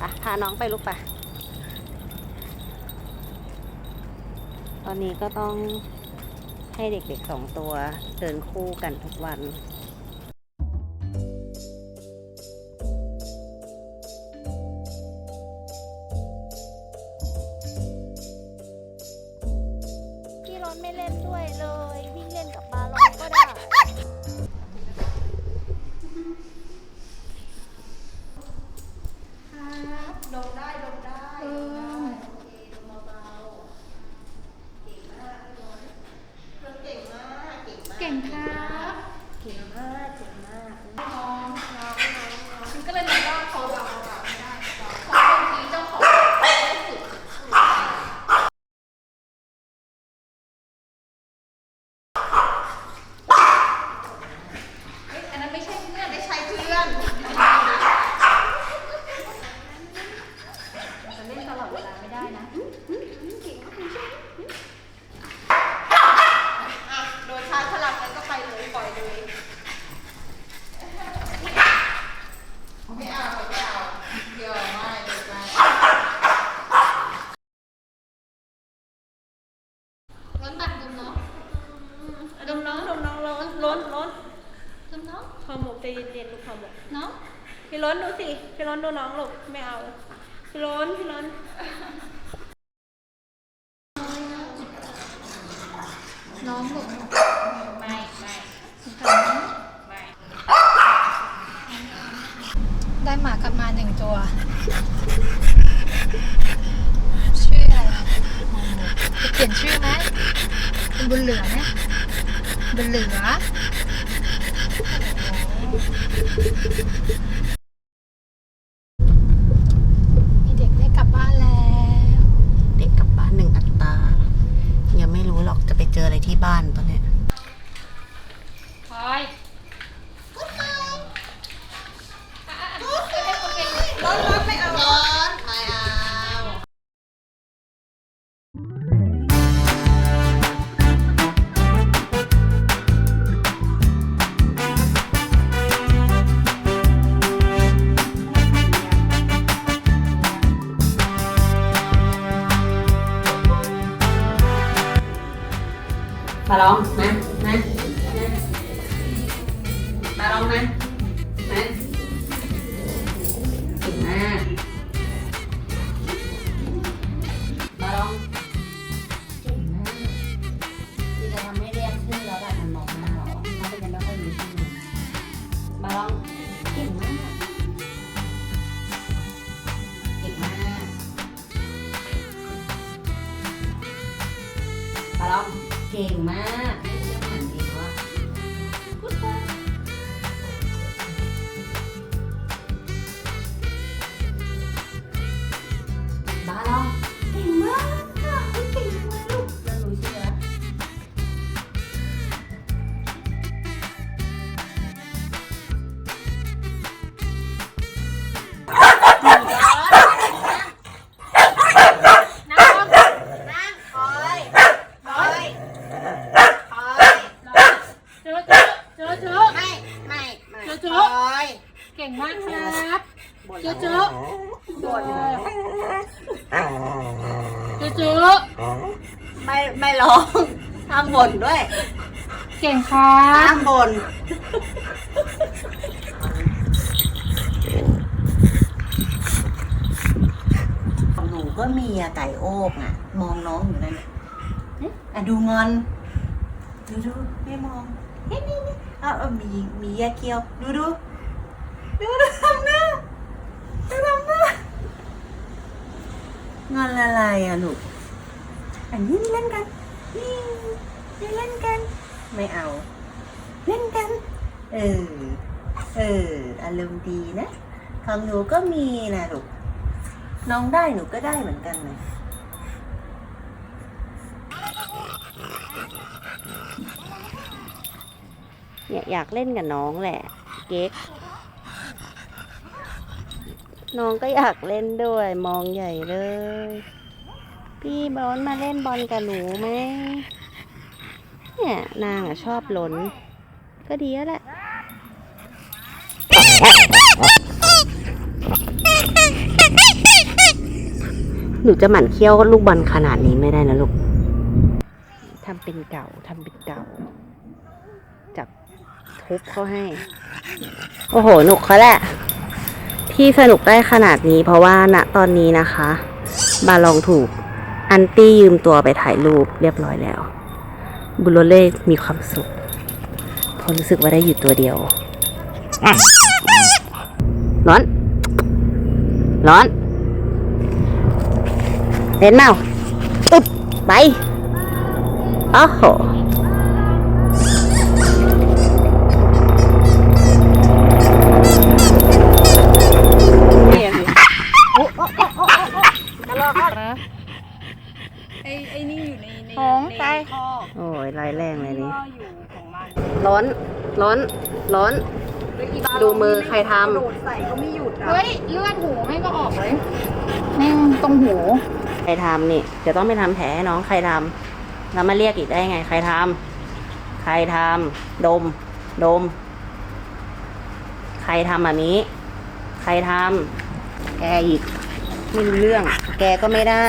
ปะพาน้องไปลูกไปตอนนี้ก็ต้องให้เด็กๆสองตัวเดินคู่กันทุกวัน ไม่เอาพี่ล้นพี่ล้นน้องบอกไม่ไม่ไม่ได้หมากลับมาหนึ่งตัว ชื่ออะไรจะเปลี่ยนชื่อไหมเป็นบุญเหลือไหมบุญเหลือ นะนะมาลองนะนะเก่งมากมาลองเก่งมากที่จะทำให้เรียกชื่อแล้วแบบมันมองหน้าเราอะเพราะมันยังไม่ค่อยมีชื่อมาลองเก่งมาก เก่งมากมาลองเก่งมาก จอเจอไม่ไม่ร้องห้ามบ่นด้วยเก่งครับห้ามบ่นของหนูก็มีอะไก่โอกอะมองน้องอยู่นั่นน่ะเอ๊ะอะดูงอน ดูดูไม่มองเฮ้ยนี่นี่เอาเอามีมียาเกียว ดูดูดูดูทำหน้าดูทำหน้า งอนอะไรอะลูก อันนี้เล่นกันนี่นี่เล่นกัน ไม่เอา เล่นกัน เออ เออ อารมณ์ดีนะของหนูก็มีนะลูก น้องได้หนูก็ได้เหมือนกันเลยเนี่ยอยากเล่นกับน้องแหละ เก๊ก น้องก็อยากเล่นด้วย มองใหญ่เลย พี่บอลมาเล่นบอลกับหนูไหมเนี่ยนางอะชอบหลน ก็ดีแล้วแหละหนูจะหมั่นเคี้ยวลูกบอลขนาดนี้ไม่ได้นะลูกทำเป็นเก่าทำเป็นเก่า จับทุบเขาให้ โอ้โหหนุกเขาแหละ ที่สนุกได้ขนาดนี้เพราะว่าณตอนนี้นะคะ บาลองถูกอันตี้ยืมตัวไปถ่ายรูปเรียบร้อยแล้ว บุโรเล่มีความสุขเพราะรู้สึกว่าได้อยู่ตัวเดียว ร้อน ร้อนเห็นเมาอึบไป โอ้โห ร้อน ร้อน ดูมือใครทโดดใส่ก็ไม่หยุดอะเฮ้ย เลือดหูแม่งก็ออกเลยแม่งตรงหูำใครทำนี่จะต้องไปทำแผลให้น้องใครทำแล้วมาเรียกอีกได้ไง ใครทำใครทำดม ดม ใครทำแบบนี้ ใครทำแกอีก ไม่รู้เรื่อง แกก็ไม่ได้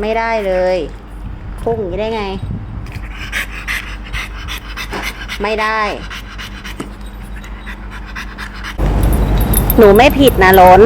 ไม่ได้เลยพุ่งอย่างนี้ได้ไง ไม่ได้ หนูไม่ผิดนะล้น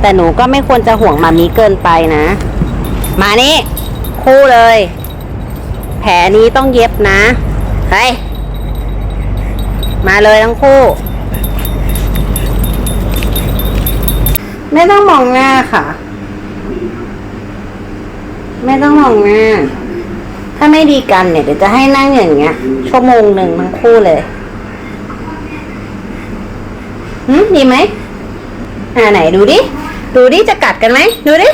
แต่หนูก็ไม่ควรจะห่วงมามีเกินไปนะ มานี่คู่เลย แผลนี้ต้องเย็บนะเฮ้ยมาเลยทั้งคู่ ไม่ต้องมองหน้าค่ะ ไม่ต้องมองหน้า ถ้าไม่ดีกันเนี่ยเดี๋ยวจะให้นั่งอย่างเงี้ยชั่วโมงหนึ่งทั้งคู่เลย หืมดีไหมอ่าไหนดูดิ ดูดิจะกัดกันไหม ดูดิ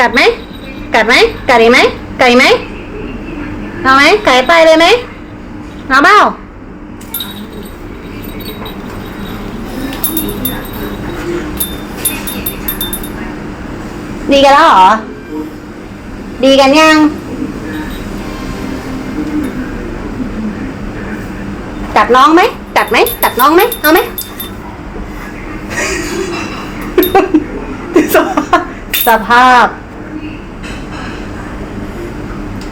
กัดไหม กัดไหม กัดอีกไหมกัดอีกไหมเอาไหมไก่ไปเลยไหมเอาเปล่าดีกันแล้วเหรอ ดีกันยัง กัดน้องไหมกัดไหมกัดน้องไหมเอาไหม สภาพสภาพ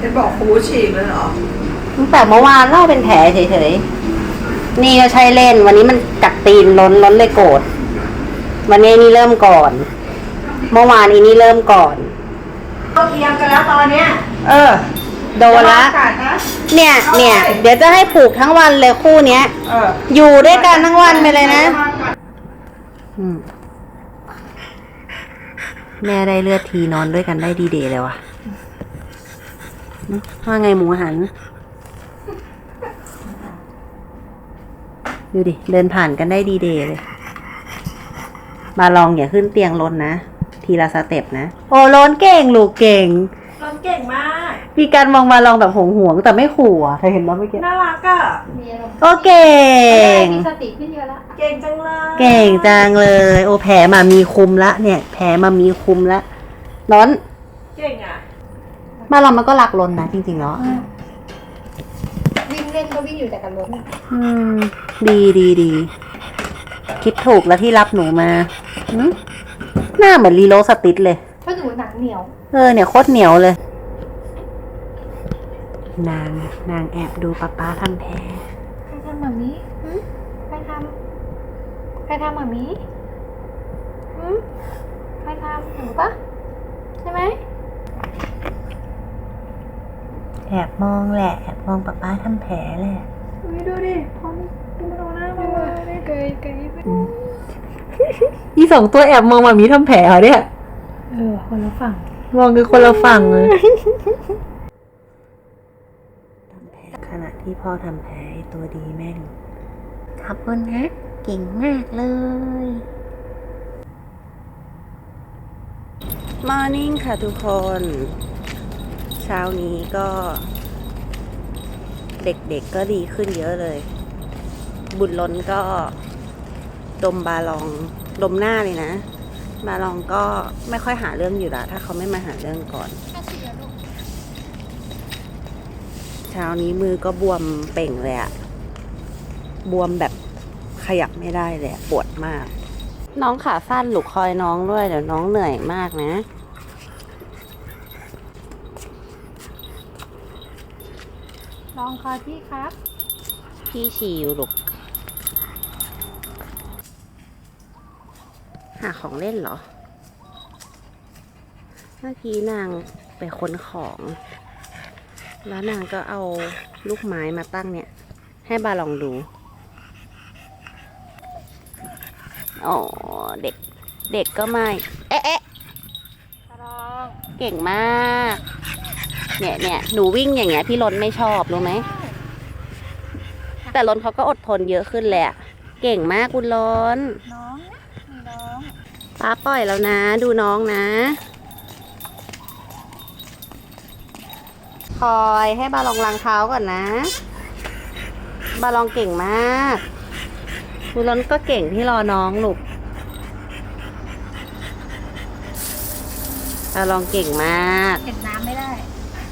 จะบอกครูฉีกเลยเหรอตั้งแต่เมื่อวานเล่าเป็นแผลเฉยๆ นี่ก็ใช่เล่น วันนี้มันกัดตีนล้นล้นเลยโกรธ วันนี้นี่เริ่มก่อน เมื่อวานอีนี่เริ่มก่อนก็เทียมกันแล้วตอนเนี้ยเออ โดนละ อากาศนะ เนี่ย เนี่ย เดี๋ยวจะให้ผูกทั้งวันเลยคู่เนี้ย เอออยู่ด้วยกันทั้งวันไปเลยนะ อืม แม่ได้เลือดทีนอนด้วยกันได้ดีเดย์เลยว่ะว่าไงหมูหัน ดูดิ เดินผ่านกันได้ดีเดย์เลย มาลองอย่าขึ้นเตียงล้นนะ ทีละสเต็ปนะ โอ้ล้นเก่งลูกเก่ง มากมีการมองมาลองแบบหวงหวงๆแต่ไม่ขู่อะเธอเห็นแล้วเมื่อกี้น่ารักอะ มีอารมณ์ก็เก่ง มีสติขึ้นเยอะละเก่งจังเลยเก่งจังเลย โอแผลมามีคุมละเนี่ย แผลมามีคุมละร้อนเก่งอะมาเรามันก็รักลนนะจริงๆแล้ววิ่งเล่นก็วิ่งอยู่แต่กับรถอืม ดีดีดีคิดถูกแล้วที่รับหนูมาหืมหน้าเหมือนรีโลสติสเลย เพราะหนูหนังเหนียว เออเนี่ยโคตรเหนียวเลย นาง นางแอบดูป๊าป๊าทำแผลใครทำแบบนี้หึใครทำใครทำแบบนี้หึใครทำหนูปะใช่ไหมแอบมองแหละแอบมองป๊าป๊าทำแผลแหละ อุ๊ยดูดิพอนี่ดูตรงหน้ามาเลยเกยเกยอีสองตัวแอบมองมามีทำแผลเหรอเนี่ย เออคนละฝั่ง มองคือคนละฝั่งเลยขณะที่ พ่อทำแผลไอ้ตัวดีแม่งขอบคุณนะเก่งมากเลย มอร์นิ่งค่ะทุกคน เช้านี้ก็ เด็กๆก็ดีขึ้นเยอะเลย บุญล้นก็ ดมบาลอง ดมหน้าเลยนะ บาลองก็ไม่ค่อยหาเรื่องอยู่ละถ้าเขาไม่มาหาเรื่องก่อนแค่ เช้านี้มือก็บวมเป่งเลยอะบวมแบบขยับไม่ได้เลยปวดมาก น้องขาสั้นหลุกคอยน้องด้วยเดี๋ยวน้องเหนื่อยมากนะ ลองคอพี่ครับ พี่ฉี่อยู่หลุกหาของเล่นเหรอ เมื่อกี้นางไปค้นของ แล้วนางก็เอาลูกไม้มาตั้งเนี่ย ให้บาลองดูอ๋อเด็ก เด็กก็ไม่ เอ๊ะเอ๊ะตาลองเก่งมาก เนี่ยเนี่ยหนูวิ่งอย่างเงี้ยพี่รนไม่ชอบรู้ไหม แต่รนเขาก็อดทนเยอะขึ้นแหลยอะเก่งมากคุณรนน้องนะมีน้องป้าปล่อยแล้วนะ ดูน้องนะ คอยให้บาลองล้างเท้าก่อนนะ บาลองเก่งมากคุณรนก็เก่งที่รอน้องลูกบาลองเก่งมากเห็นน้ำไม่ได้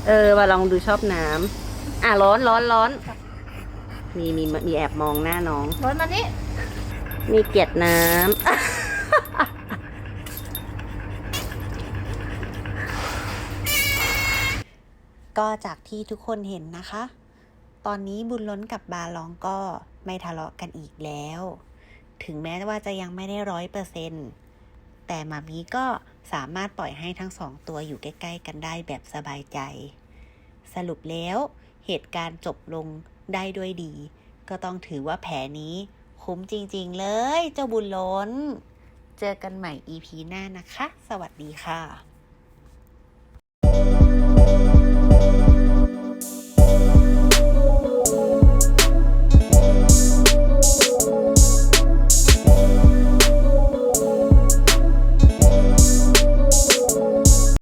เออบาลองดูชอบน้ำอะร้อนร้อนร้อน มีมีมีแอบมองหน้าน้องรถมานี่มีเกลียดน้ำ ก็จากที่ทุกคนเห็นนะคะ ตอนนี้บุญล้นกับบาลองก็ไม่ทะเลาะกันอีกแล้ว ถึงแม้ว่าจะยังไม่ได้ร้อยเปอร์เซนต์แต่มามีก็สามารถปล่อยให้ทั้งสองตัวอยู่ใกล้ ๆ กันได้แบบสบายใจ สรุปแล้วเหตุการณ์จบลงได้ด้วยดี ก็ต้องถือว่าแผลนี้คุ้มจริงๆเลยเจ้าบุญล้น เจอกันใหม่ EP หน้านะคะ สวัสดีค่ะ Bye.